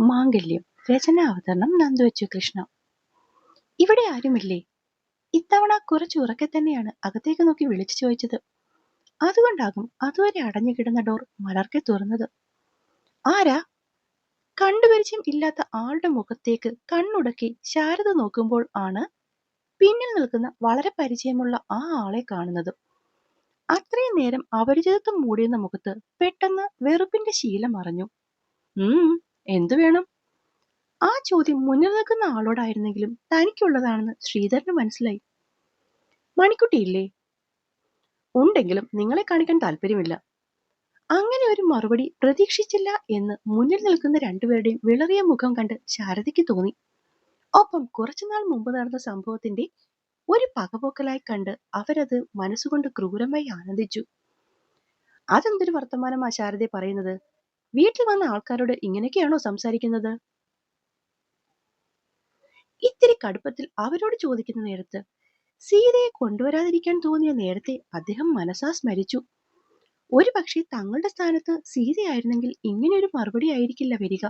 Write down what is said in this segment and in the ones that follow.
മാംഗല്യം രചന അവതരണം നന്ദുവച്ചു കൃഷ്ണ. ഇവിടെ ആരുമില്ലേ? ഇത്തവണ കുറച്ച് ഉറക്കെ തന്നെയാണ് അകത്തേക്ക് നോക്കി വിളിച്ചു ചോദിച്ചത്. അതുകൊണ്ടാകും അതുവരെ അടഞ്ഞു കിടന്ന ഡോർ മലർക്കെ തുറന്നത്. ആരാ? കണ്ടുപരിചയം ഇല്ലാത്ത ആളുടെ മുഖത്തേക്ക് കണ്ണുടക്കി ശാരദ നോക്കുമ്പോൾ ആണ് പിന്നിൽ നിൽക്കുന്ന വളരെ പരിചയമുള്ള ആ ആളെ കാണുന്നത്. അത്രയും നേരം അപരിചിതത്വം മൂടിയുന്ന മുഖത്ത് പെട്ടെന്ന് വെറുപ്പിന്റെ ശീലം അറിഞ്ഞു. ഉം. എന്തു വേണം? ആ ചോദ്യം മുന്നിൽ നിൽക്കുന്ന ആളോടായിരുന്നെങ്കിലും തനിക്കുള്ളതാണെന്ന് ശ്രീധരന് മനസ്സിലായി. മണിക്കുട്ടിയില്ലേ ഉണ്ടെങ്കിലും നിങ്ങളെ കാണിക്കാൻ താല്പര്യമില്ല. അങ്ങനെ ഒരു മറുപടി പ്രതീക്ഷിച്ചില്ല എന്ന് മുന്നിൽ നിൽക്കുന്ന രണ്ടുപേരുടെയും വിളറിയ മുഖം കണ്ട് ശാരദയ്ക്ക് തോന്നി. ഒപ്പം കുറച്ചുനാൾ മുമ്പ് നടന്ന സംഭവത്തിന്റെ ഒരു പകപോക്കലായി കണ്ട് അവരത് മനസ്സുകൊണ്ട് ക്രൂരമായി ആനന്ദിച്ചു. അതെന്തൊരു വർത്തമാനമാ ശാരദയെ പറയുന്നത്? വീട്ടിൽ വന്ന ആൾക്കാരോട് ഇങ്ങനെയൊക്കെയാണോ സംസാരിക്കുന്നത്? ഇത്തിരി കടുപ്പത്തിൽ അവരോട് ചോദിക്കുന്ന നേരത്ത് സീതയെ കൊണ്ടുവരാതിരിക്കാൻ തോന്നിയ നേരത്തെ അദ്ദേഹം മനസ്സാ സ്മരിച്ചു. ഒരു പക്ഷേ തങ്ങളുടെ സ്ഥാനത്ത് സീതയായിരുന്നെങ്കിൽ ഇങ്ങനെയൊരു മറുപടി ആയിരിക്കില്ല വരിക.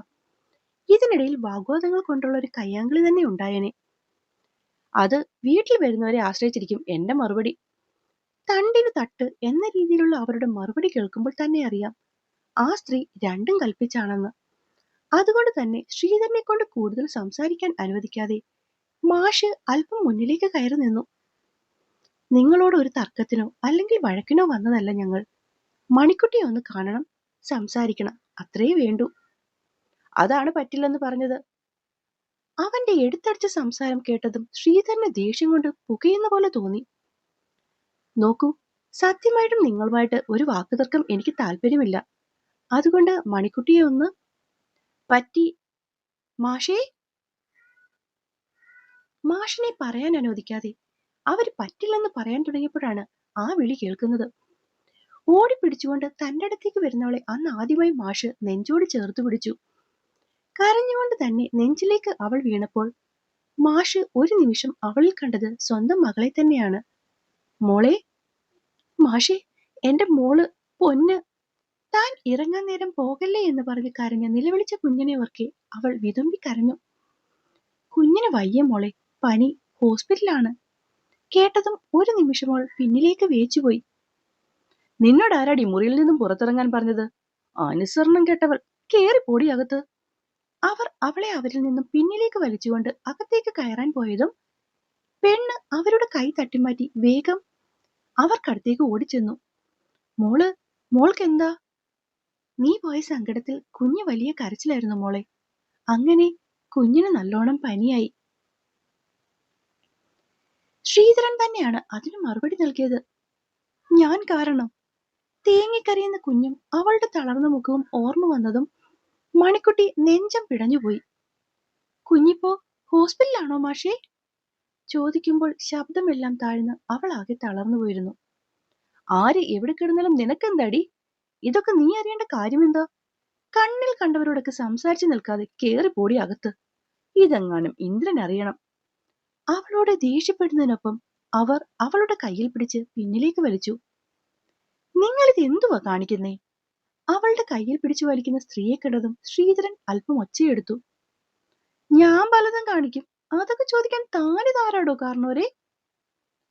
ഇതിനിടയിൽ വാഗ്വാദങ്ങൾ കൊണ്ടുള്ള ഒരു കയ്യാങ്കളി തന്നെ ഉണ്ടായേനെ. അത് വീട്ടിൽ വരുന്നവരെ ആശ്രയിച്ചിരിക്കും എന്റെ മറുപടി. തണ്ടിന് തട്ട് എന്ന രീതിയിലുള്ള അവരുടെ മറുപടി കേൾക്കുമ്പോൾ തന്നെ അറിയാം ആ സ്ത്രീ രണ്ടും കൽപ്പിച്ചാണെന്ന്. അതുകൊണ്ട് തന്നെ ശ്രീധരനെ കൊണ്ട് കൂടുതൽ സംസാരിക്കാൻ അനുവദിക്കാതെ മാഷ് അല്പം മുന്നിലേക്ക് കയറി നിന്നു. നിങ്ങളോട് ഒരു തർക്കത്തിനോ അല്ലെങ്കിൽ വഴക്കിനോ വന്നതല്ല ഞങ്ങൾ. മണിക്കുട്ടിയെ ഒന്ന് കാണണം സംസാരിക്കണം. അത്രേ വേണ്ടു. അതാണ് പറ്റില്ലെന്ന് പറഞ്ഞത്. അവന്റെ എടുത്തടിച്ച സംസാരം കേട്ടതും ശ്രീധരന് ദേഷ്യം കൊണ്ട് പുകയുന്ന പോലെ തോന്നി. നോക്കൂ സത്യമായിട്ടും നിങ്ങളുമായിട്ട് ഒരു വാക്കുതർക്കം എനിക്ക് താല്പര്യമില്ല. അതുകൊണ്ട് മണിക്കുട്ടിയെ ഒന്ന് പറ്റി. മാഷേ? മാഷിനെ പറയാൻ അനുവദിക്കാതെ. അവർ പറ്റില്ലെന്ന് പറയാൻ തുടങ്ങിയപ്പോഴാണ് ആ വിളി കേൾക്കുന്നത്. ഓടിപ്പിടിച്ചുകൊണ്ട് തന്റെ അടുത്തേക്ക് വരുന്നവളെ അന്ന് ആദ്യമായി മാഷ് നെഞ്ചോട് ചേർത്ത് പിടിച്ചു. കരഞ്ഞുകൊണ്ട് തന്നെ നെഞ്ചിലേക്ക് അവൾ വീണപ്പോൾ മാഷ് ഒരു നിമിഷം അവളിൽ കണ്ടത് സ്വന്തം മകളെ തന്നെയാണ്. മോളെ? മാഷെ എന്റെ മോൾ പൊന്ന് താൻ ഇറങ്ങാൻ നേരം പോകല്ലേ എന്ന് പറഞ്ഞ് കരഞ്ഞ നിലവിളിച്ച കുഞ്ഞിനെ ഓർക്കെ അവൾ വിതുമ്പി കരഞ്ഞു. കുഞ്ഞിന് വയ്യ മോളെ പനി ഹോസ്പിറ്റലാണ് കേട്ടതും ഒരു നിമിഷം അവൾ പിന്നിലേക്ക് വേച്ചുപോയി നിന്നോട് ആരാടി മുറിയിൽ നിന്നും പുറത്തിറങ്ങാൻ പറഞ്ഞത്? അനുസരണം കേട്ടവൾ കേറി പോടി അകത്ത്. അവർ അവളെ അവരിൽ നിന്നും പിന്നിലേക്ക് വലിച്ചുകൊണ്ട് അകത്തേക്ക് കയറാൻ പോയതും പെണ്ണ് അവരുടെ കൈ തട്ടിമാറ്റി വേഗം അവർക്കടുത്തേക്ക് ഓടിച്ചെന്നു. മോൾ മോൾക്ക് എന്താ നീ പോയ സങ്കടത്തിൽ കുഞ്ഞ് വലിയ കരച്ചിലായിരുന്നു മോളെ. അങ്ങനെ കുഞ്ഞിന് നല്ലോണം പനിയായി. ശ്രീധരൻ തന്നെയാണ് അതിന് മറുപടി നൽകിയത്. ഞാൻ കാരണം തേങ്ങിക്കറിയുന്ന കുഞ്ഞും അവളുടെ തളർന്ന മുഖവും ഓർമ്മ വന്നതും മണിക്കുട്ടി നെഞ്ചം പിടഞ്ഞുപോയി. കുഞ്ഞിപ്പോ ഹോസ്പിറ്റലാണോ മാഷേ? ചോദിക്കുമ്പോൾ ശബ്ദമെല്ലാം താഴ്ന്ന് അവൾ ആകെ തളർന്നു പോയിരുന്നു ആര് എവിടെ കിടന്നാലും നിനക്കെന്താടി? ഇതൊക്കെ നീ അറിയേണ്ട കാര്യമെന്താ? കണ്ണിൽ കണ്ടവരോടൊക്കെ സംസാരിച്ചു നിൽക്കാതെ കേറി പോടി അകത്ത്. ഇതെങ്ങാനും ഇന്ദ്രൻ അറിയണം. അവളോട് ദേഷ്യപ്പെടുന്നതിനൊപ്പം അവർ അവളുടെ കയ്യിൽ പിടിച്ച് പിന്നിലേക്ക് വലിച്ചു. നിങ്ങളിത് എന്തുവാ കാണിക്കുന്നേ? അവളുടെ കയ്യിൽ പിടിച്ചു വലിക്കുന്ന സ്ത്രീയെ കണ്ടതും ശ്രീധരൻ അല്പം ഒച്ചയെടുത്തു. ഞാൻ പലതും കാണിക്കും. അതൊക്കെ ചോദിക്കാൻ താനിതാരാടോ കാരണവരെ?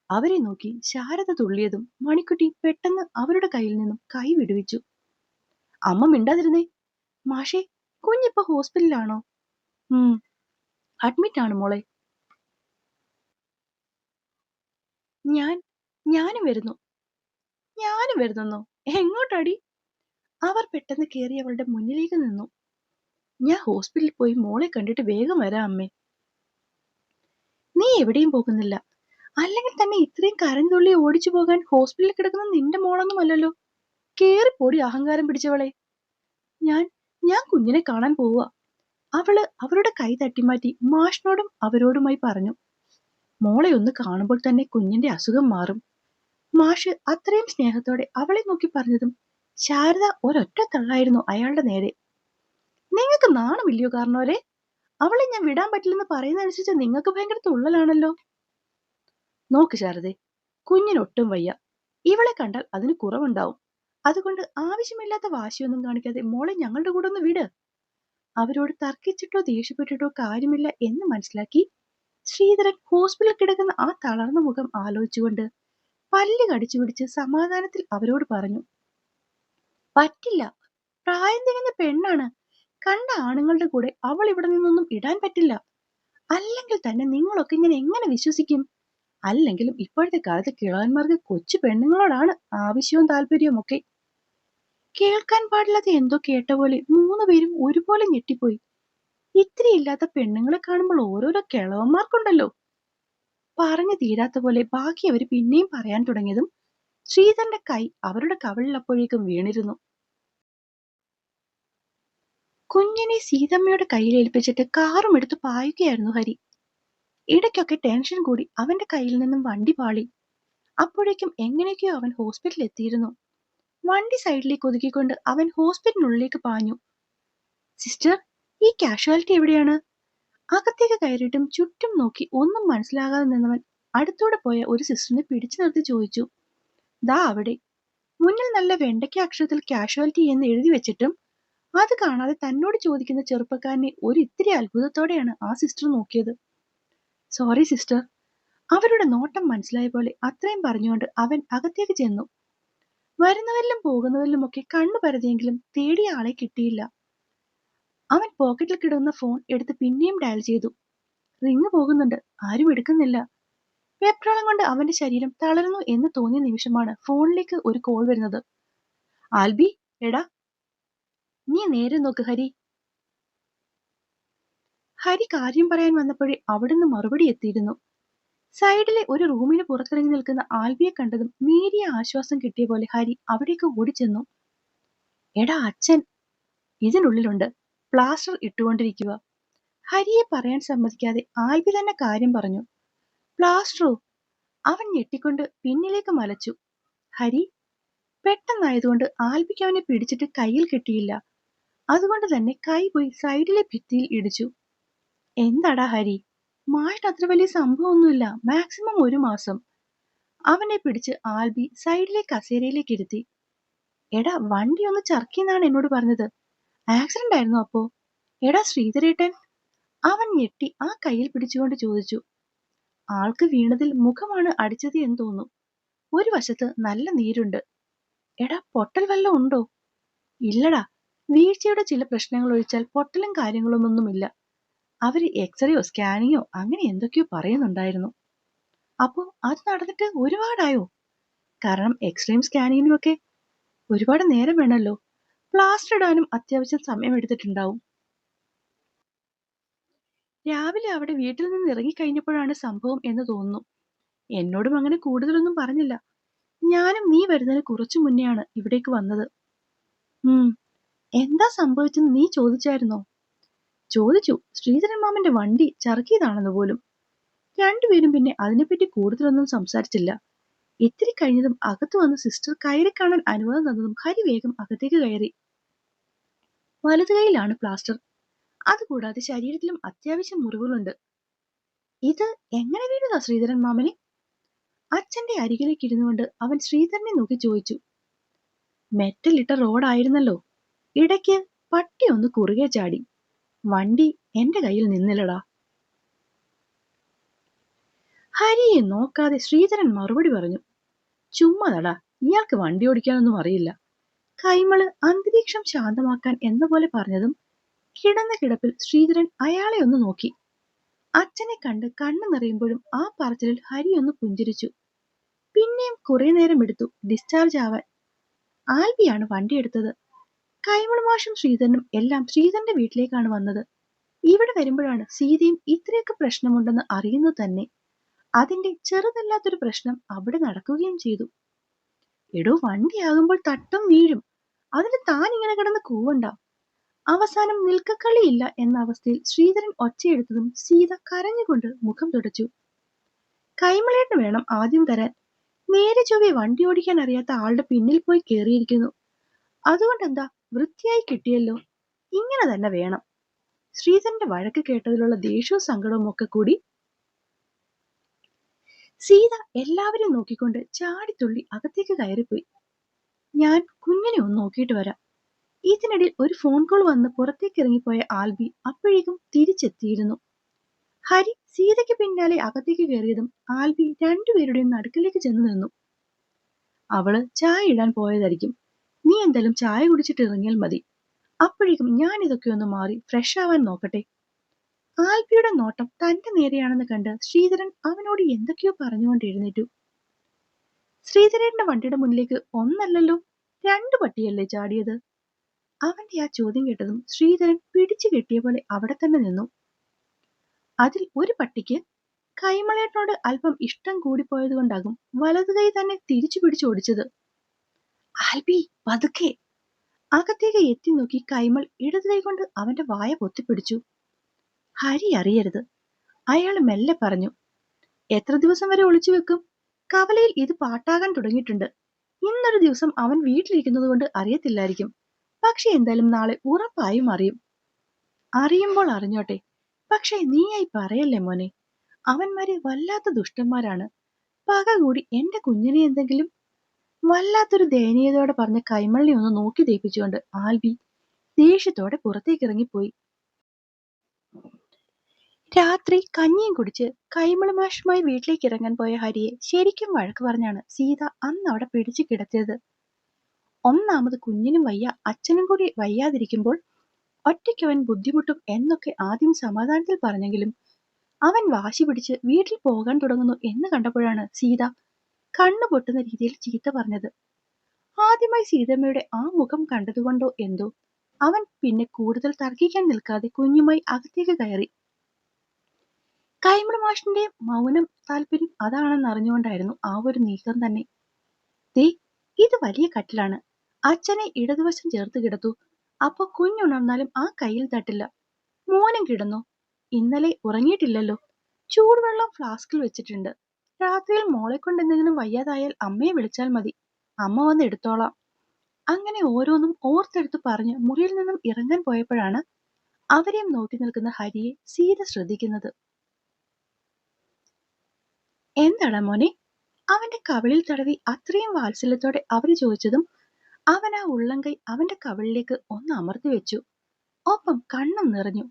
അവരെ നോക്കി ശാരദ തുള്ളിയതും മണിക്കുട്ടി പെട്ടെന്ന് അവരുടെ കയ്യിൽ നിന്നും കൈ വിടുവിച്ചു. അമ്മ മിണ്ടാതിരുന്നേ. മാഷേ കുഞ്ഞിപ്പോ ഹോസ്പിറ്റലിലാണോ? ഉം അഡ്മിറ്റ് ആണ് മോളെ. ഞാൻ ഞാനും വരുന്നു. ഞാനും വരുന്നെന്നോ? എങ്ങോട്ടാടി? അവർ പെട്ടെന്ന് കയറി അവളുടെ മുന്നിലേക്ക് നിന്നു. ഞാൻ ഹോസ്പിറ്റലിൽ പോയി മോളെ കണ്ടിട്ട് വേഗം വരാം അമ്മേ. നീ എവിടെയും പോകുന്നില്ല. അല്ലെങ്കിൽ തന്നെ ഇത്രയും കരഞ്ഞുള്ളി ഓടിച്ചു പോകാൻ ഹോസ്പിറ്റലിൽ കിടക്കുന്ന നിന്റെ മോളൊന്നുമല്ലല്ലോ കേറിപ്പോടി അഹങ്കാരം പിടിച്ചവളെ. ഞാൻ ഞാൻ കുഞ്ഞിനെ കാണാൻ പോവുക. അവൾ അവരുടെ കൈ തട്ടിമാറ്റി മാഷിനോടും അവരോടുമായി പറഞ്ഞു മോളെ ഒന്ന് കാണുമ്പോൾ തന്നെ കുഞ്ഞിന്റെ അസുഖം മാറും. മാഷ് അത്രയും സ്നേഹത്തോടെ അവളെ നോക്കി പറഞ്ഞതും ശാരദ ഒരൊറ്റ തള്ളായിരുന്നു അയാളുടെ നേരെ. നിങ്ങൾക്ക് നാണമില്ലയോ കാരണവരെ അവളെ ഞാൻ വിടാൻ പറ്റില്ലെന്ന് പറയുന്നതനുസരിച്ച് നിങ്ങൾക്ക് ഭയങ്കര തുള്ളലാണല്ലോ. നോക്ക് ശാരദേ കുഞ്ഞിനൊട്ടും വയ്യ. ഇവളെ കണ്ടാൽ അതിന് കുറവുണ്ടാവും. അതുകൊണ്ട് ആവശ്യമില്ലാത്ത വാശിയൊന്നും കാണിക്കാതെ മോളെ ഞങ്ങളുടെ കൂടെ ഒന്ന് വിട്. അവരോട് തർക്കിച്ചിട്ടോ ദേഷ്യപ്പെട്ടിട്ടോ കാര്യമില്ല എന്ന് മനസ്സിലാക്കി ശ്രീധരൻ ഹോസ്പിറ്റലിൽ കിടക്കുന്ന ആ തളർന്ന മുഖം ആലോചിച്ചുകൊണ്ട് പല്ല് കടിച്ചു പിടിച്ച് സമാധാനത്തിൽ അവരോട് പറഞ്ഞു പറ്റില്ല. പ്രായം തികഞ്ഞ പെണ്ണാണ്. കണ്ട ആണുങ്ങളുടെ കൂടെ അവൾ ഇവിടെ നിന്നൊന്നും ഇടാൻ പറ്റില്ല. അല്ലെങ്കിൽ തന്നെ നിങ്ങളൊക്കെ ഇങ്ങനെ എങ്ങനെ വിശ്വസിക്കും? അല്ലെങ്കിലും ഇപ്പോഴത്തെ കാലത്ത് കിളവന്മാർക്ക് കൊച്ചു പെണ്ണുങ്ങളോടാണ് ആവശ്യവും താല്പര്യവും ഒക്കെ. കേൾക്കാൻ പാടില്ലാത്ത എന്തോ കേട്ട പോലെ മൂന്ന് പേരും ഒരുപോലെ ഞെട്ടിപ്പോയി. ഇത്തിരി ഇല്ലാത്ത പെണ്ണുങ്ങളെ കാണുമ്പോൾ ഓരോരോ കിളവന്മാർക്കുണ്ടല്ലോ. പറഞ്ഞു തീരാത്ത പോലെ ബാക്കി അവർ പിന്നെയും പറയാൻ തുടങ്ങിയതും ശ്രീധരന്റെ കൈ അവരുടെ കവളിലപ്പോഴേക്കും വീണിരുന്നു. കുഞ്ഞിനെ സീതമ്മയുടെ കയ്യിലേൽപ്പിച്ചിട്ട് കാറും എടുത്ത് പായുകയായിരുന്നു ഹരി. ഇടയ്ക്കൊക്കെ ടെൻഷൻ കൂടി അവന്റെ കയ്യിൽ നിന്നും വണ്ടി പാളി. അപ്പോഴേക്കും എങ്ങനെയൊക്കെയോ അവൻ ഹോസ്പിറ്റലിൽ എത്തിയിരുന്നു. വണ്ടി സൈഡിലേക്ക് ഒതുക്കിക്കൊണ്ട് അവൻ ഹോസ്പിറ്റലിനുള്ളിലേക്ക് പാഞ്ഞു. സിസ്റ്റർ ഈ കാഷ്വാലിറ്റി എവിടെയാണ്? അകത്തേക്ക് കയറിയിട്ടും ചുറ്റും നോക്കി ഒന്നും മനസ്സിലാകാതെ നിന്നവൻ അടുത്തൂടെ പോയ ഒരു സിസ്റ്ററിനെ പിടിച്ചു നിർത്തി ചോദിച്ചു ദാ അവിടെ. മുന്നിൽ നല്ല വെണ്ടയ്ക്ക അക്ഷരത്തിൽ കാഷ്വാലിറ്റി എന്ന് എഴുതി വെച്ചിട്ടും അത് കാണാതെ തന്നോട് ചോദിക്കുന്ന ചെറുപ്പക്കാരനെ ഒരു ഇത്തിരി അത്ഭുതത്തോടെയാണ് ആ സിസ്റ്റർ നോക്കിയത്. സോറി സിസ്റ്റർ അവരുടെ നോട്ടം മനസ്സിലായ പോലെ അത്രയും പറഞ്ഞുകൊണ്ട് അവൻ അകത്തേക്ക് ചെന്നു. വരുന്നവരിലും പോകുന്നവരിലും ഒക്കെ കണ്ണു പരതിയെങ്കിലും തേടിയ ആളെ കിട്ടിയില്ല. അവൻ പോക്കറ്റിൽ കിടന്ന ഫോൺ എടുത്ത് പിന്നെയും ഡയൽ ചെയ്തു. റിങ് പോകുന്നുണ്ട്. ആരും എടുക്കുന്നില്ല. വെപ്രാളം കൊണ്ട് അവന്റെ ശരീരം തളരുന്നു എന്ന് തോന്നിയ നിമിഷമാണ് ഫോണിലേക്ക് ഒരു കോൾ വരുന്നത്. ആൽബി എടാ. നീ നേരെ നോക്ക് ഹരി. ഹരി കാര്യം പറയാൻ വന്നപ്പോഴേ അവിടുന്ന് മറുപടി എത്തിയിരുന്നു. സൈഡിലെ ഒരു റൂമിന് പുറത്തിറങ്ങി നിൽക്കുന്ന ആൽബിയെ കണ്ടതും നേരിയ ആശ്വാസം കിട്ടിയ പോലെ ഹരി അവിടേക്ക് ഓടിച്ചെന്നു. എടാ അച്ഛൻ ഇതിനുള്ളിലുണ്ട്. പ്ലാസ്റ്റർ ഇട്ടുകൊണ്ടിരിക്കുക. ഹരിയെ പറയാൻ സമ്മതിക്കാതെ ആൽബി തന്നെ കാര്യം പറഞ്ഞു. പ്ലാസ്റ്ററോ? അവൻ ഞെട്ടിക്കൊണ്ട് പിന്നിലേക്ക് മലച്ചു. ഹരി പെട്ടെന്നായതുകൊണ്ട് ആൽബിക്ക് അവനെ പിടിച്ചിട്ട് കയ്യിൽ കിട്ടിയില്ല. അതുകൊണ്ട് തന്നെ കൈ പോയി സൈഡിലെ ഭിത്തിയിൽ ഇടിച്ചു. എന്താടാ ഹരി? മാഷിന് അത്ര വലിയ സംഭവമൊന്നുമില്ല. മാക്സിമം ഒരു മാസം. അവനെ പിടിച്ച് ആൽബി സൈഡിലെ കസേരയിലേക്ക് ഇരുത്തി. എടാ വണ്ടി ഒന്ന് ചർക്കിന്നാണ് എന്നോട് പറഞ്ഞത്. ആക്സിഡന്റ് ആയിരുന്നു അപ്പോ? എടാ ശ്രീധരേട്ടൻ. അവൻ ഞെട്ടി ആ കയ്യിൽ പിടിച്ചുകൊണ്ട് ചോദിച്ചു. ആൾക്ക് വീണതിൽ മുഖമാണ് അടിച്ചത് എന്ന് തോന്നുന്നു. ഒരു വശത്ത് നല്ല നീരുണ്ട്. എടാ പൊട്ടൽ വല്ലതും ഉണ്ടോ? ഇല്ലടാ. വീഴ്ചയുടെ ചില പ്രശ്നങ്ങൾ ഒഴിച്ചാൽ പൊട്ടലും കാര്യങ്ങളും അവർ എക്സ്റേയോ സ്കാനിങ്ങോ അങ്ങനെ എന്തൊക്കെയോ പറയുന്നുണ്ടായിരുന്നു. അപ്പോ അത് നടന്നിട്ട് ഒരുപാടായോ? കാരണം എക്സ്റേയും സ്കാനിങ്ങിനും ഒക്കെ ഒരുപാട് നേരം വേണമല്ലോ. പ്ലാസ്റ്റർ ഇടാനും അത്യാവശ്യം സമയം എടുത്തിട്ടുണ്ടാവും. രാവിലെ അവിടെ വീട്ടിൽ നിന്ന് ഇറങ്ങിക്കഴിഞ്ഞപ്പോഴാണ് സംഭവം എന്ന് തോന്നുന്നു. എന്നോടും അങ്ങനെ കൂടുതലൊന്നും പറഞ്ഞില്ല. ഞാനും നീ വരുന്നതിന് കുറച്ചു മുന്നെയാണ് ഇവിടേക്ക് വന്നത്. ഉം എന്താ സംഭവിച്ചെന്ന് നീ ചോദിച്ചായിരുന്നോ? ചോദിച്ചു ശ്രീധരൻ മാമന്റെ വണ്ടി ചറുക്കിയതാണെന്ന് പോലും? രണ്ടുപേരും പിന്നെ അതിനെപ്പറ്റി കൂടുതലൊന്നും സംസാരിച്ചില്ല. ഇത്തിരി കഴിഞ്ഞതും അകത്തു വന്ന് സിസ്റ്റർ കയറി കാണാൻ അനുവാദം തന്നതും ഹരി വേഗം അകത്തേക്ക് കയറി. വലതു കൈയിലാണ് പ്ലാസ്റ്റർ. അതുകൂടാതെ ശരീരത്തിലും അത്യാവശ്യം മുറിവുകളുണ്ട്. ഇത് എങ്ങനെ വീണതാ ശ്രീധരൻ മാമനെ? അച്ഛന്റെ അരികിലേക്ക് ഇരുന്നുകൊണ്ട് അവൻ ശ്രീധരനെ നോക്കി ചോദിച്ചു. മെറ്റലിട്ട റോഡായിരുന്നല്ലോ. ഇടയ്ക്ക് പട്ടി ഒന്ന് കുറുകെ ചാടി. വണ്ടി എന്റെ കയ്യിൽ നിന്നില്ലടാ. ഹരിയെ നോക്കാതെ ശ്രീധരൻ മറുപടി പറഞ്ഞു ചുമ്മാതടാ ഇയാൾക്ക് വണ്ടി ഓടിക്കാനൊന്നും അറിയില്ല. കൈമൾ അന്തരീക്ഷം ശാന്തമാക്കാൻ എന്ന പോലെ പറഞ്ഞതും കിടന്ന കിടപ്പിൽ ശ്രീധരൻ അയാളെ ഒന്ന് നോക്കി. അച്ഛനെ കണ്ട് കണ്ണു നിറയുമ്പോഴും ആ പറച്ചിലിൽ ഹരി ഒന്ന് പുഞ്ചിരിച്ചു. പിന്നെയും കുറെ നേരം എടുത്തു ഡിസ്ചാർജ് ആവാൻ. ആൽബിയാണ് വണ്ടി എടുത്തത്. കൈമൾ മാഷും ശ്രീധരനും എല്ലാം ശ്രീധരന്റെ വീട്ടിലേക്കാണ് വന്നത്. ഇവിടെ വരുമ്പോഴാണ് സീതയും ഇത്രയൊക്കെ പ്രശ്നമുണ്ടെന്ന് അറിയുന്നത് തന്നെ. അതിന്റെ ചെറുതല്ലാത്തൊരു പ്രശ്നം അവിടെ നടക്കുകയും ചെയ്തു. എടോ വണ്ടിയാകുമ്പോൾ തട്ടും വീഴും. അതിന് താൻ ഇങ്ങനെ കിടന്ന് കൂവണ്ട. അവസാനം നിൽക്കക്കളിയില്ല എന്ന അവസ്ഥയിൽ ശ്രീധരൻ ഒച്ചയെടുത്തതും സീത കരഞ്ഞുകൊണ്ട് മുഖം തുടച്ചു. കൈമളേട്ട് വേണം ആദ്യം തരാൻ. നേരെ ചൊവ്വെ വണ്ടി ഓടിക്കാൻ അറിയാത്ത ആളുടെ പിന്നിൽ പോയി കേറിയിരിക്കുന്നു. അതുകൊണ്ട് എന്താ വൃത്തിയായി കിട്ടിയല്ലോ. ഇങ്ങനെ തന്നെ വേണം. ശ്രീധരന്റെ വഴക്ക് കേട്ടതിലുള്ള ദേഷ്യവും സങ്കടവും ഒക്കെ കൂടി സീത എല്ലാവരെയും നോക്കിക്കൊണ്ട് ചാടിത്തുള്ളി അകത്തേക്ക് കയറിപ്പോയി. ഞാൻ കുഞ്ഞിനെ ഒന്ന് നോക്കിയിട്ട് വരാം. ഇതിനിടയിൽ ഒരു ഫോൺ കോൾ വന്ന് പുറത്തേക്ക് ഇറങ്ങിപ്പോയ ആൽബി അപ്പോഴേക്കും തിരിച്ചെത്തിയിരുന്നു. ഹരി സീതയ്ക്ക് പിന്നാലെ അകത്തേക്ക് കയറിയതും ആൽബി രണ്ടുപേരുടെയും നടുക്കിലേക്ക് ചെന്ന് നിന്നു. അവൾ ചായ ഇടാൻ പോയതായിരിക്കും. നീ എന്തായാലും ചായ കുടിച്ചിട്ട് ഇറങ്ങിയാൽ മതി. അപ്പോഴേക്കും ഞാൻ ഇതൊക്കെ ഒന്ന് മാറി ഫ്രഷ് ആവാൻ നോക്കട്ടെ. ആൽബിയുടെ നോട്ടം തന്റെ നേരെയാണെന്ന് കണ്ട് ശ്രീധരൻ അവനോട് എന്തൊക്കെയോ പറഞ്ഞുകൊണ്ട് എഴുന്നേറ്റു ശ്രീധരന്റെ വണ്ടിയുടെ മുന്നിലേക്ക് ഒന്നല്ലല്ലോ രണ്ടു പട്ടിയല്ലേ ചാടിയത്? അവന്റെ ആ ചോദ്യം കേട്ടതും ശ്രീധരൻ പിടിച്ചു കെട്ടിയ പോലെ അവിടെ തന്നെ നിന്നു. അതിൽ ഒരു പട്ടിക്ക് കൈമളേട്ടനോട് അല്പം ഇഷ്ടം കൂടിപ്പോയതുകൊണ്ടാകും വലതു കൈ തന്നെ തിരിച്ചു പിടിച്ചു പിടിച്ചോടിച്ചത്. ആൽബി പതുക്കെ. അകത്തേക്ക് എത്തി നോക്കി കൈമൾ ഇടതു കൈ കൊണ്ട് അവന്റെ വായ പൊത്തിപ്പിടിച്ചു. ഹരി അറിയരുത്. അയാൾ മെല്ലെ പറഞ്ഞു എത്ര ദിവസം വരെ ഒളിച്ചു വെക്കും? കവലയിൽ ഇത് പാട്ടാകാൻ തുടങ്ങിയിട്ടുണ്ട്. ഇന്നൊരു ദിവസം അവൻ വീട്ടിലിരിക്കുന്നത് കൊണ്ട് അറിയത്തില്ലായിരിക്കും. പക്ഷെ എന്തായാലും നാളെ ഉറപ്പായും അറിയും. അറിയുമ്പോൾ അറിഞ്ഞോട്ടെ. പക്ഷെ നീയായി പറയല്ലേ മോനെ. അവന്മാര് വല്ലാത്ത ദുഷ്ടന്മാരാണ്. പക കൂടി എന്റെ കുഞ്ഞിനെ എന്തെങ്കിലും വല്ലാത്തൊരു ദയനീയതയോടെ പറഞ്ഞ കൈമള്ളി ഒന്ന് നോക്കി ദയിപ്പിച്ചുകൊണ്ട് ആൽബി ദേഷ്യത്തോടെ പുറത്തേക്ക് ഇറങ്ങിപ്പോയി. രാത്രി കഞ്ഞിയും കുടിച്ച് കൈമളുമാഷുമായി വീട്ടിലേക്ക് ഇറങ്ങാൻ പോയ ഹരിയെ ശരിക്കും വഴക്ക് പറഞ്ഞാണ് സീത അന്ന് അവിടെ പിടിച്ചു കിടത്തിയത്. ഒന്നാമത് കുഞ്ഞിനും വയ്യ അച്ഛനും കൂടി വയ്യാതിരിക്കുമ്പോൾ ഒറ്റയ്ക്ക് അവൻ ബുദ്ധിമുട്ടും എന്നൊക്കെ ആദ്യം സമാധാനത്തിൽ പറഞ്ഞെങ്കിലും അവൻ വാശി പിടിച്ച് വീട്ടിൽ പോകാൻ തുടങ്ങുന്നു എന്ന് കണ്ടപ്പോഴാണ് സീത കണ്ണു പൊട്ടുന്ന രീതിയിൽ ചീത്ത പറഞ്ഞത്. ആദ്യമായി സീതമ്മയുടെ ആ മുഖം കണ്ടതുകൊണ്ടോ എന്തോ അവൻ പിന്നെ കൂടുതൽ തർക്കിക്കാൻ നിൽക്കാതെ കുഞ്ഞുമായി അകത്തേക്ക് കയറി. കൈമള മാഷിന്റെ മൗനം താല്പര്യം അതാണെന്ന് അറിഞ്ഞുകൊണ്ടായിരുന്നു ആ ഒരു നീക്കം തന്നെ. ദേ ഇത് വലിയ കട്ടിലാണ്. അച്ഛനെ ഇടതുവശം ചേർത്ത് കിടത്തു. അപ്പൊ കുഞ്ഞുണർന്നാലും ആ കയ്യിൽ തട്ടില്ല. മോനും കിടന്നു? ഇന്നലെ ഉറങ്ങിയിട്ടില്ലല്ലോ. ചൂടുവെള്ളം ഫ്ലാസ്കിൽ വെച്ചിട്ടുണ്ട്. രാത്രിയിൽ മോളെ കൊണ്ട് എന്തെങ്കിലും വയ്യാതായാൽ അമ്മയെ വിളിച്ചാൽ മതി. അമ്മ വന്ന് എടുത്തോളാം. അങ്ങനെ ഓരോന്നും ഓർത്തെടുത്ത് പറഞ്ഞ് മുറിയിൽ നിന്നും ഇറങ്ങാൻ പോയപ്പോഴാണ് അവരെയും നോക്കി നിൽക്കുന്ന ഹരിയെ സീത ശ്രദ്ധിക്കുന്നത്. എന്താടാ മോനെ? അവന്റെ കവിളിൽ തടവി അത്രയും വാത്സല്യത്തോടെ അവർ ചോദിച്ചതും അവൻ ആ ഉള്ളംകൈ അവന്റെ കവിളിലേക്ക് ഒന്ന് അമർത്തി വെച്ചു. ഒപ്പം കണ്ണും നിറഞ്ഞു.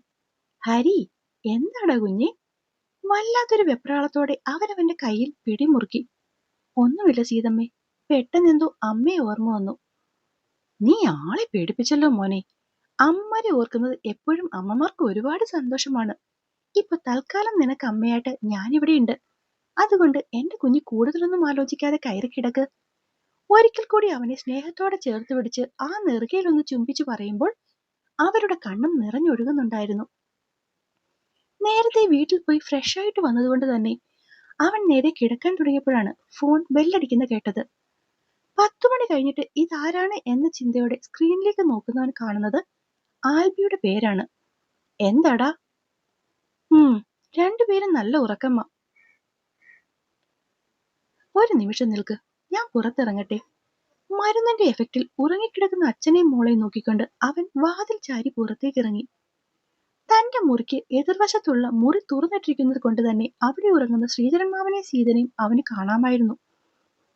ഹരി എന്താടാ കുഞ്ഞെ? വല്ലാത്തൊരു വെപ്രാളത്തോടെ അവനവന്റെ കയ്യിൽ പിടിമുറുക്കി. ഒന്നുമില്ല സീതമ്മേ പെട്ടെന്നെന്തോ അമ്മയെ ഓർമ്മ വന്നു. നീ ആളെ പേടിപ്പിച്ചല്ലോ മോനെ. അമ്മരെ ഓർക്കുന്നത് എപ്പോഴും അമ്മമാർക്ക് ഒരുപാട് സന്തോഷമാണ്. ഇപ്പൊ തൽക്കാലം നിനക്ക് അമ്മയായിട്ട് ഞാനിവിടെയുണ്ട് അതുകൊണ്ട് എന്റെ കുഞ്ഞ് കൂടുതലൊന്നും ആലോചിക്കാതെ കയറി കിടക്ക്. ഒരിക്കൽ കൂടി അവനെ സ്നേഹത്തോടെ ചേർത്ത് പിടിച്ച് ആ നെറുകയിലൊന്ന് ചുംബിച്ചു പറയുമ്പോൾ അവരുടെ കണ്ണും നിറഞ്ഞൊഴുകുന്നുണ്ടായിരുന്നു. നേരത്തെ വീട്ടിൽ പോയി ഫ്രഷ് ആയിട്ട് വന്നതുകൊണ്ട് തന്നെ അവൻ നേരെ കിടക്കാൻ തുടങ്ങിയപ്പോഴാണ് ഫോൺ ബെല്ലടിക്കുന്ന കേട്ടത്. പത്തു മണി കഴിഞ്ഞിട്ട് ഇതാരാണ് എന്ന ചിന്തയോടെ സ്ക്രീനിലേക്ക് നോക്കുന്നവൻ കാണുന്നത് ആൽബിയുടെ പേരാണ്. എന്താടാ? ഉം രണ്ടുപേരും നല്ല ഉറക്കമ്മ ഒരു നിമിഷം നിൽക്ക് ഞാൻ പുറത്തിറങ്ങട്ടെ. മരുന്നിന്റെ എഫക്റ്റിൽ ഉറങ്ങിക്കിടക്കുന്ന അച്ഛനെയും മോളെയും നോക്കിക്കൊണ്ട് അവൻ വാതിൽ ചാരി പുറത്തേക്ക് ഇറങ്ങി തന്റെ മുറിക്ക് എതിർവശത്തുള്ള മുറി തുറന്നിട്ടിരിക്കുന്നത് കൊണ്ട് തന്നെ അവിടെ ഉറങ്ങുന്ന ശ്രീധരൻ ശ്രീധരന്മാവനെയും സീതനെയും അവന് കാണാമായിരുന്നു.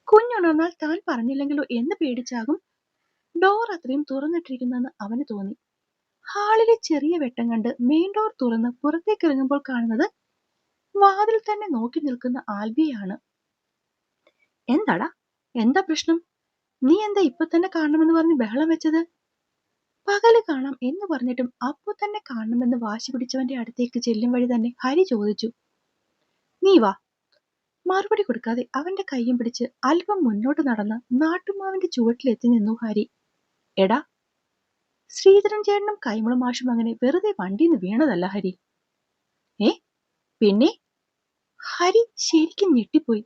കുഞ്ഞുണർന്നാൽ താൻ പറഞ്ഞില്ലെങ്കിലോ എന്ന് പേടിച്ചാകും ഡോർ അത്രയും തുറന്നിട്ടിരിക്കുന്നെന്ന് അവന് തോന്നി. ഹാളിലെ ചെറിയ വെട്ടം കണ്ട് മെയിൻ ഡോർ തുറന്ന് പുറത്തേക്ക് ഇറങ്ങുമ്പോൾ കാണുന്നത് വാതിൽ തന്നെ നോക്കി നിൽക്കുന്ന ആൽബിയാണ്. എന്താടാ? എന്താ പ്രശ്നം? നീ എന്താ ഇപ്പൊ തന്നെ കാണണമെന്ന് പറഞ്ഞ് ബഹളം വെച്ചത്? പകൽ കാണാം എന്ന് പറഞ്ഞിട്ടും അപ്പൊ തന്നെ കാണണമെന്ന് വാശി പിടിച്ചവന്റെ അടുത്തേക്ക് ചെല്ലും വഴി തന്നെ ഹരി ചോദിച്ചു. നീ വാ. മറുപടി കൊടുക്കാതെ അവന്റെ കൈയും പിടിച്ച് അല്പം മുന്നോട്ട് നടന്ന് നാട്ടുമാവിന്റെ ചുവട്ടിലെത്തി നിന്നു ഹരി. എടാ ശ്രീധരൻ ചേട്ടനും കൈമുളം മാഷും അങ്ങനെ വെറുതെ വണ്ടിന്ന് വീണതല്ല ഹരി. ഏ? പിന്നെ? ഹരി ശരിക്കും ഞെട്ടിപ്പോയി.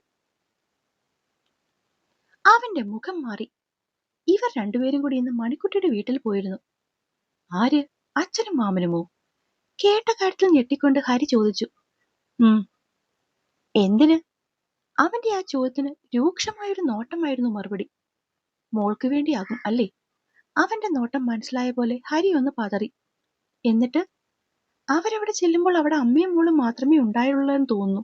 അവന്റെ മുഖം മാറി ഇവർ രണ്ടുപേരും കൂടി ഇന്ന് മണിക്കുട്ടിയുടെ വീട്ടിൽ പോയിരുന്നു. ആര്? അച്ഛനും മാമനുമോ? കേട്ട കാര്യത്തിൽ ഞെട്ടിക്കൊണ്ട് ഹരി ചോദിച്ചു. എന്തിന്? അവന്റെ ആ ചോദ്യത്തിന് രൂക്ഷമായൊരു നോട്ടമായിരുന്നു മറുപടി. മോൾക്ക് വേണ്ടിയാകും അല്ലേ? അവന്റെ നോട്ടം മനസ്സിലായ പോലെ ഹരി ഒന്ന് പതറി. എന്നിട്ട്? അവരവിടെ ചെല്ലുമ്പോൾ അവിടെ അമ്മയും മോളും മാത്രമേ ഉണ്ടായുള്ളൂ എന്ന് തോന്നുന്നു.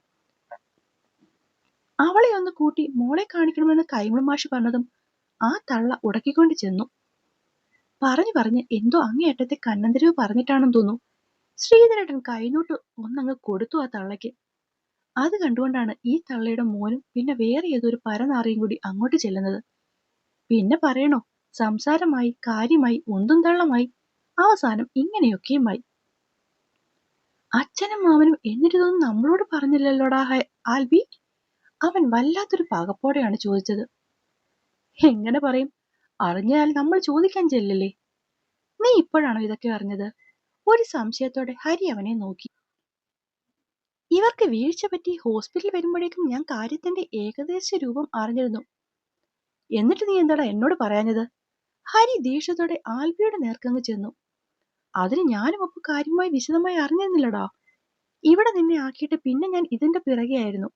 അവളെ ഒന്ന് കൂട്ടി മോളെ കാണിക്കണമെന്ന് കൈമൾ മാഷ് പറഞ്ഞതും ആ തള്ള ഉടക്കിക്കൊണ്ട് ചെന്നു. പറഞ്ഞു പറഞ്ഞ് എന്തോ അങ്ങേയറ്റത്തെ കണ്ണന്തിരിവ് പറഞ്ഞിട്ടാണെന്ന് തോന്നുന്നു. ശ്രീധരേട്ടൻ കൈനോട്ട് ഒന്നങ്ങ് കൊടുത്തു ആ തള്ളയ്ക്ക്. അത് കണ്ടുകൊണ്ടാണ് ഈ തള്ളയുടെ മോനും പിന്നെ വേറെ ഏതൊരു പരനാറിയും കൂടി അങ്ങോട്ട് ചെല്ലുന്നത്. പിന്നെ പറയണോ സംസാരമായി കാര്യമായി ഒന്നും തള്ളമായി അവസാനം ഇങ്ങനെയൊക്കെയുമായി. അച്ഛനും മാമനും എന്നിട്ടിതൊന്നും നമ്മളോട് പറഞ്ഞില്ലല്ലോടാ ആൽബി? അവൻ വല്ലാത്തൊരു പകപ്പോടെയാണ് ചോദിച്ചത്. എങ്ങനെ പറയും. അറിഞ്ഞാൽ നമ്മൾ ചോദിക്കാൻ ചെല്ലില്ലേ? നീ ഇപ്പോഴാണോ ഇതൊക്കെ അറിഞ്ഞത്? ഒരു സംശയത്തോടെ ഹരി അവനെ നോക്കി. ഇവർക്ക് വീഴ്ച പറ്റി ഹോസ്പിറ്റലിൽ വരുമ്പോഴേക്കും ഞാൻ കാര്യത്തിന്റെ ഏകദേശ രൂപം അറിഞ്ഞിരുന്നു. എന്നിട്ട് നീ എന്താടാ എന്നോട് പറയാഞ്ഞത്? ഹരി ദേഷ്യത്തോടെ ആൽബിയുടെ നേർക്കങ്ങ് ചെന്നു. അതിന് ഞാനും അപ്പൊ കാര്യമായി വിശദമായി അറിഞ്ഞിരുന്നില്ലടാ. ഇവിടെ നിന്നെ ആക്കിയിട്ട് പിന്നെ ഞാൻ ഇതിന്റെ പിറകെയായിരുന്നു.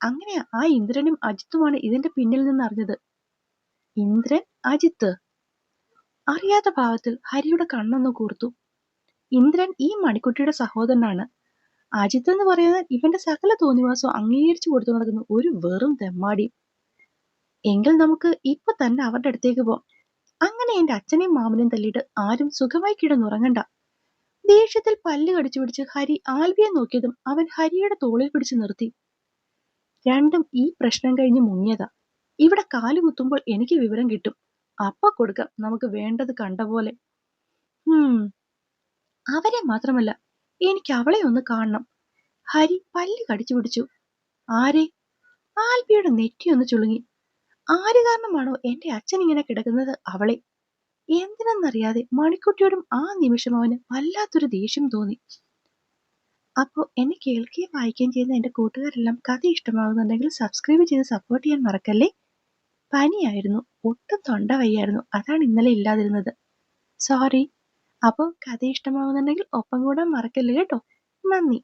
അങ്ങനെ ആ ഇന്ദ്രനും അജിത്തുമാണ് ഇതിന്റെ പിന്നിൽ നിന്ന് അറിഞ്ഞത്. ഇന്ദ്രൻ അജിത്ത്. അറിയാത്ത ഭാവത്തിൽ ഹരിയുടെ കണ്ണൊന്ന് കൂർത്തു. ഇന്ദ്രൻ ഈ മണിക്കുട്ടിയുടെ സഹോദരനാണ്. അജിത്ത് എന്ന് പറയുന്നത് ഇവന്റെ സകല തോന്നിവാസം അംഗീകരിച്ചു കൊടുത്തു നടക്കുന്ന ഒരു വെറും തെമ്മാടി. എങ്കിൽ നമുക്ക് ഇപ്പൊ തന്നെ അവരുടെ അടുത്തേക്ക് പോവാം. അങ്ങനെ എന്റെ അച്ഛനെയും മാമനെയും തല്ലിയിട്ട് ആരും സുഖമായി കിടന്നുറങ്ങണ്ട. ദേഷ്യത്തിൽ പല്ല് കടിച്ചു പിടിച്ച് ഹരി ആൽവിയെ നോക്കിയതും അവൻ ഹരിയുടെ തോളിൽ പിടിച്ചു നിർത്തി. രണ്ടും ഈ പ്രശ്നം കഴിഞ്ഞ് മുങ്ങിയതാ. ഇവിടെ കാൽ കുത്തുമ്പോൾ എനിക്ക് വിവരം കിട്ടും. അപ്പ കൊടുക്കാം നമുക്ക് വേണ്ടത് കണ്ട പോലെ. അവരെ മാത്രമല്ല എനിക്ക് അവളെ ഒന്ന് കാണണം. ഹരി പല്ല് കടിച്ചു പിടിച്ചു. ആരെ? ആൽബിയുടെ നെറ്റിയൊന്ന് ചുളുങ്ങി. ആര് കാരണമാണോ എന്റെ അച്ഛൻ ഇങ്ങനെ കിടക്കുന്നത് അവളെ? എന്തിനെന്നറിയാതെ മണിക്കുട്ടിയോടും ആ നിമിഷം അവന് വല്ലാത്തൊരു ദേഷ്യം തോന്നി. അപ്പോൾ എന്നെ കേൾക്കുകയും വായിക്കുകയും ചെയ്യുന്ന എന്റെ കൂട്ടുകാരെല്ലാം കഥ ഇഷ്ടമാകുന്നുണ്ടെങ്കിൽ സബ്സ്ക്രൈബ് ചെയ്ത് സപ്പോർട്ട് ചെയ്യാൻ മറക്കല്ലേ? പനിയായിരുന്നു. ഒട്ടും തൊണ്ട വയ്യായിരുന്നു. അതാണ് ഇന്നലെ ഇല്ലാതിരുന്നത്. സോറി അപ്പോൾ കഥ ഇഷ്ടമാകുന്നുണ്ടെങ്കിൽ ഒപ്പം കൂടാൻ മറക്കല്ലേ കേട്ടോ? നന്ദി.